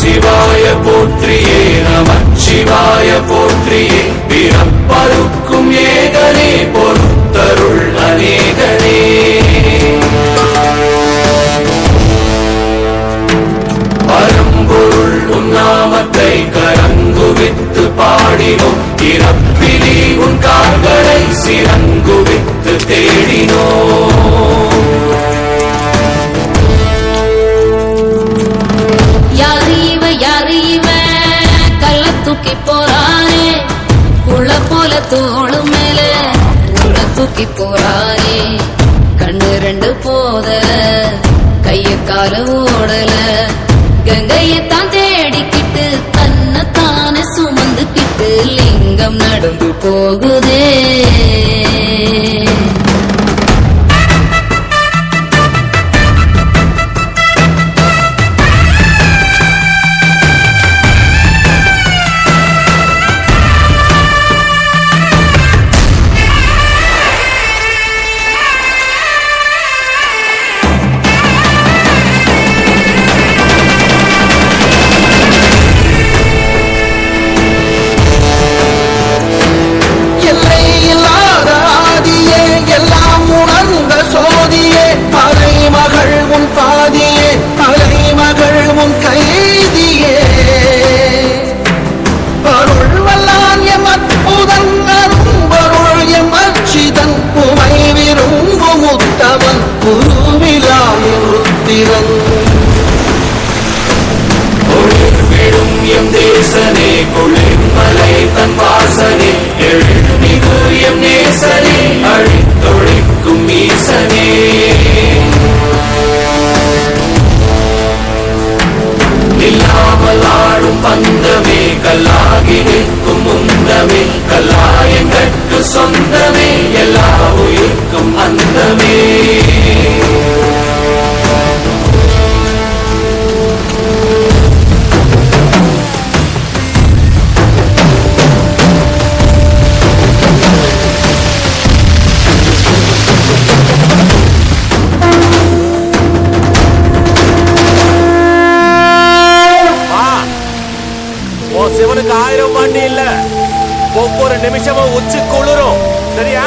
சிவாய போற்றியே நமச்சிவாய போற்றியே. பிறப்பருக்கும் ஏகனே பொறுத்தருள் அநேகனே. பரம்பொருள் சிறங்குவித்து பாடினோம். இறப்பிலி உன் கார்களை சிறங்குவித்து தேடினோம். யாரு இவ யாரு இவ கள்ள தூக்கி போறானே புள்ள போல தோளு மேல உள்ள தூக்கி போறானே கண்ணு ரெண்டு போதல லிங்கம் நடந்து போகும் தன் வாசனே எழுமிகு அழித்தொழிக்கும் ஈசனே. இல்லாமல் ஆடும் பந்தமே கல்லாகி நிற்கும் முந்தமே கல்லாயங்கட்கு சொந்த உன் ஆயிரம் பாண்டி இல்ல. ஒவ்வொரு நிமிஷமும் உச்சி குளிரும். சரியா?